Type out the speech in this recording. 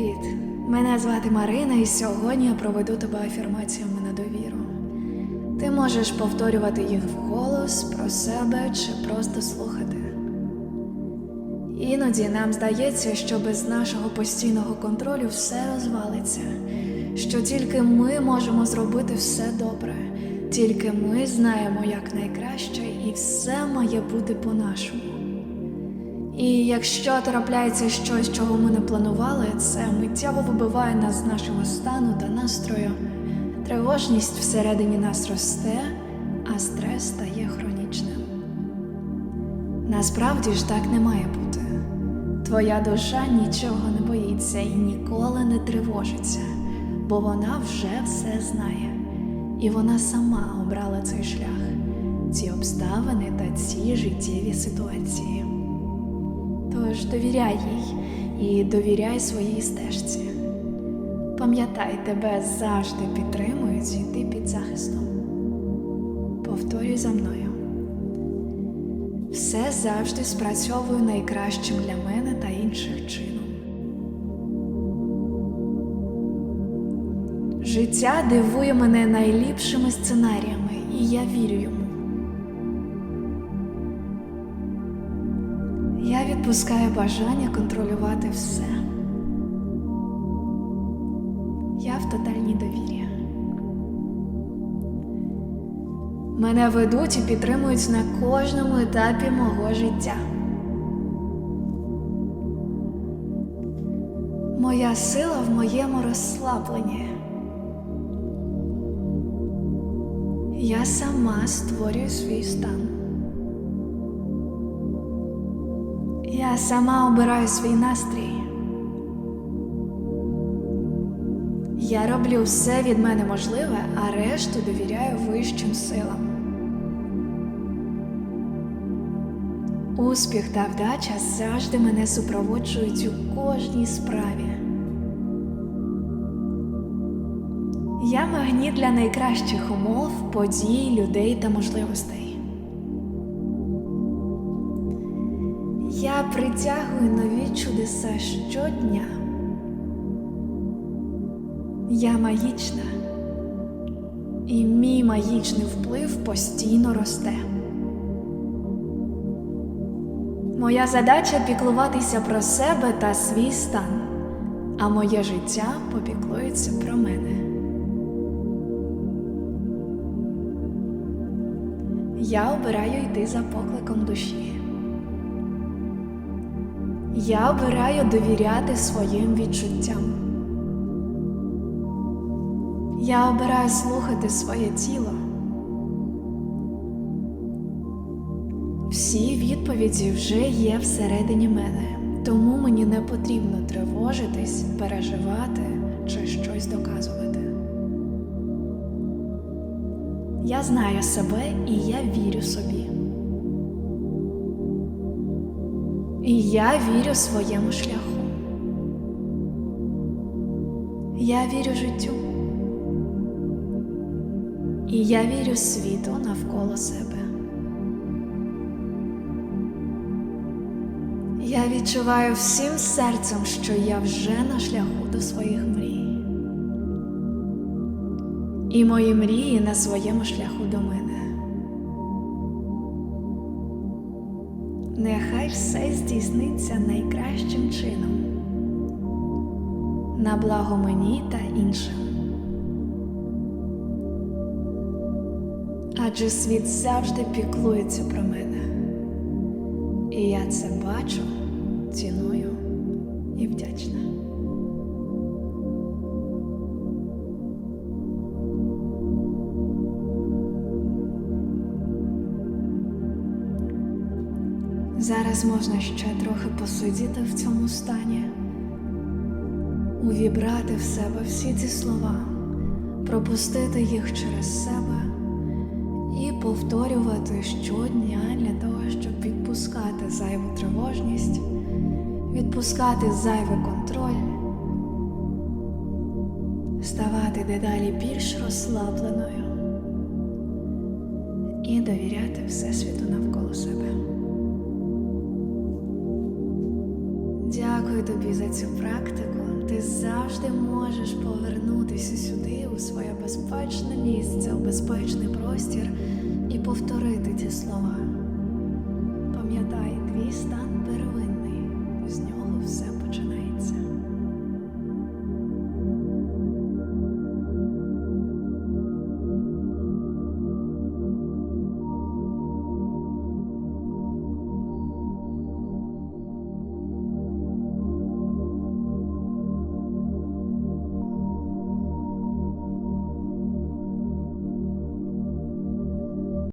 Привіт! Мене звати Марина, і сьогодні я проведу тебе афірмаціями на довіру. Ти можеш повторювати їх вголос про себе чи просто слухати. Іноді нам здається, що без нашого постійного контролю все розвалиться, що тільки ми можемо зробити все добре, тільки ми знаємо як найкраще, і все має бути по-нашому. І якщо трапляється щось, чого ми не планували, це миттєво вибиває нас з нашого стану та настрою. Тривожність всередині нас росте, а стрес стає хронічним. Насправді ж так не має бути. Твоя душа нічого не боїться і ніколи не тривожиться, бо вона вже все знає, і вона сама обрала цей шлях, ці обставини та ці життєві ситуації. Тож довіряй їй і довіряй своїй стежці. Пам'ятай, тебе завжди підтримують і ти під захистом. Повторюй за мною. Все завжди спрацьовує найкращим для мене та інших чином. Життя дивує мене найліпшими сценаріями, і я вірю йому. Я відпускаю бажання контролювати все. Я в тотальній довірі. Мене ведуть і підтримують на кожному етапі мого життя. Моя сила в моєму розслабленні. Я сама створюю свій стан. Я сама обираю свій настрій. Я роблю все від мене можливе, а решту довіряю вищим силам. Успіх та вдача завжди мене супроводжують у кожній справі. Я магніт для найкращих умов, подій, людей та можливостей. Я притягую нові чудеса щодня. Я магічна, і мій магічний вплив постійно росте. Моя задача піклуватися про себе та свій стан, а моє життя попіклується про мене. Я обираю йти за покликом душі. Я обираю довіряти своїм відчуттям. Я обираю слухати своє тіло. Всі відповіді вже є всередині мене, тому мені не потрібно тривожитись, переживати чи щось доказувати. Я знаю себе і я вірю собі. І я вірю своєму шляху. Я вірю життю. І я вірю світу навколо себе. Я відчуваю всім серцем, що я вже на шляху до своїх мрій. І мої мрії на своєму шляху до мене. Нехай все здійсниться найкращим чином на благо мені та іншим. Адже світ завжди піклується про мене. І я це бачу, ціную і вдячна. Зараз можна ще трохи посидіти в цьому стані, увібрати в себе всі ці слова, пропустити їх через себе і повторювати щодня для того, щоб відпускати зайву тривожність, відпускати зайвий контроль, ставати дедалі більш розслабленою і довіряти Всесвіту навколо себе. Дякую тобі за цю практику Ти завжди можеш повернутися сюди, у своє безпечне місце, у безпечний простір і повторити ці слова. Пам'ятай, твій стан